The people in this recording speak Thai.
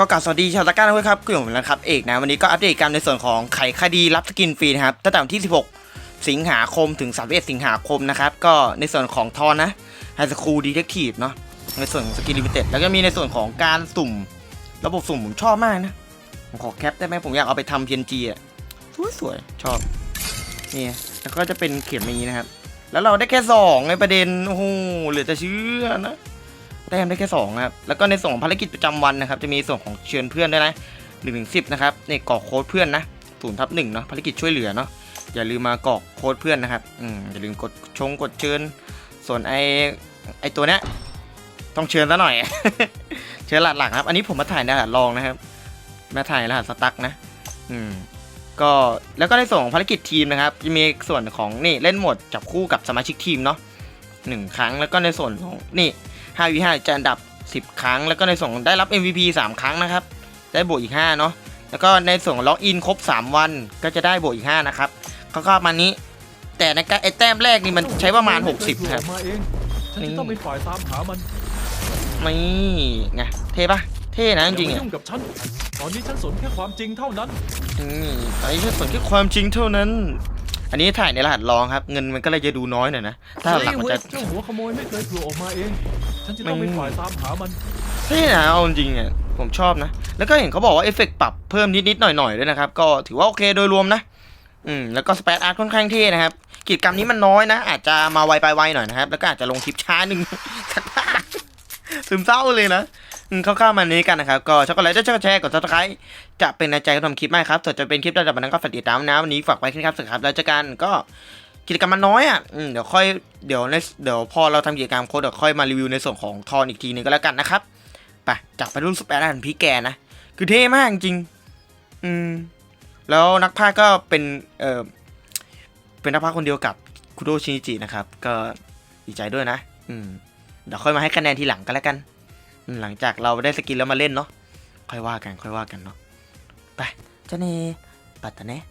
ก็กล่าวสวัสดีชาวตะกร้าด้วยครับคือผมนะครับเอกนะวันนี้ก็อัปเดตกันในส่วนของไขคดีรับสกินฟรีนะครับตั้งแต่วันที่ 16 สิงหาคมถึง 31 สิงหาคมนะครับก็ในส่วนของทอนนะไฮสคูลดีเทคทีฟเนาะในส่วนของสกินลิมิเต็ดแล้วก็มีในส่วนของการสุ่ม ระบบสุ่มผมชอบมากนะ ผมขอแคปได้ไหมผมอยากเอาไปทำ PNG อะสวยๆชอบนี่แล้วก็จะเป็นเขียนมอย่างนี้นะครับ แล้วเราได้แค่สองในประเด็นโอ้โหเหลือจะเชื่อนะ แต้มได้แค่สองนะครับ แล้วก็ในส่วนของภารกิจประจำวันนะครับ จะมีส่วนของเชิญเพื่อนด้วยนะหนึ่งถึงสิบนะครับในกรอกโค้ดเพื่อนนะศูนย์ทับหนึ่งเนาะภารกิจช่วยเหลือเนาะอย่าลืมมากรอกโค้ดเพื่อนนะครับอืมอย่าลืมกดชงกดเชิญ ส่วนไอไอตัวเนี้ยต้องเชิญซะหน่อย เชิญหลักหลักๆครับ อันนี้ผมมาถ่ายในรหัสลองนะครับ มาถ่ายรหัสสตั๊กนะ อืมก็แล้วก็ในส่วนของภารกิจทีมนะครับจะมีส่วนของนี่เล่นหมดจับคู่กับสมาชิกทีมเนาะหนึ่งครั้งแล้วก็ในส่วนของนี่ 5 v 5 จะอันดับ 10 ครั้ง แล้วก็ในส่วนของได้รับ MVP 3 ครั้งนะครับ ได้บวกอีก 5 เนาะ แล้วก็ในส่วนของล็อกอินครบ 3 วันก็จะได้บวกอีก 5 นะครับคร่าวๆมานี้ แต่ในการไอ้แต้มแรกนี่มันใช้ประมาณ 60 ครับ มาเองฉันจะต้องเป็นฝ่ายตามหามันนี่ไงเท่ปะเท่นะจริงๆอย่าอะมายุ่งกับฉัน ตอนนี้ฉันสนแค่ความจริงเท่านั้น นี่ไอ้แค่ส่วนแค่ความจริงเท่านั้น อันนี้ถ่ายในรหัสรองครับ เงินมันก็เลยจะดูน้อยหน่อยนะ ถ้าหลักมันจะ เจ้าหัวขโมยไม่เคยโผล่ออกมาเอง ฉันจะต้องเป็นฝ่ายตามหามันเท่นะเอาจริงๆอะผมชอบนะ แล้วก็เห็นเขาบอกว่าเอฟเฟกต์ปรับเพิ่มนิดๆหน่อยๆด้วยนะครับ ก็ถือว่าโอเคโดยรวมนะ อืม แล้วก็สเปซอาร์ตค่อนข้างเท่นะครับ กิจกรรมนี้มันน้อยนะ อาจจะมาไวไปไวหน่อยนะครับ แล้วก็อาจจะลงคลิปช้าหนึ่งสักพักซึมเศร้าเลยนะอืมคร่าๆมานี้กันนะครับ ก็ช็อกโกแลตจะช่วยแชร์กดซับสไครต์จะเป็นในใจทำคลิปมากครับส่วนจะเป็นคลิประดับนั้นก็ฝากติดตามนะวันนี้ฝากไว้แค่นี้ครับสวัสดีครับแล้วเจอกันก็ กิจกรรมมันน้อยอะเดี๋ยวค่อยเดี๋ยวในเดี๋ยวพอเราทำกิจกรรมโค้ดเดี๋ยวค่อยมารีวิวในส่วนของทอนอีกทีนึงก็แล้วกันนะครับไปจากไปรุ่นสเปซอาร์ตพี่แกนะ คือเท่มากจริง อืม แล้วนักพากก็เป็นเออเป็นนักพากคนเดียวกับคุโดชินิจินะครับ ก็ดีใจด้วยนะ อืมเดี๋ยวค่อยมาให้คะแนนทีหลังกันแล้วกัน หลังจากเราได้สกินแล้วมาเล่นเนาะค่อยว่ากันค่อยว่ากันเนาะไปเจ้าเนปัตตาเนะ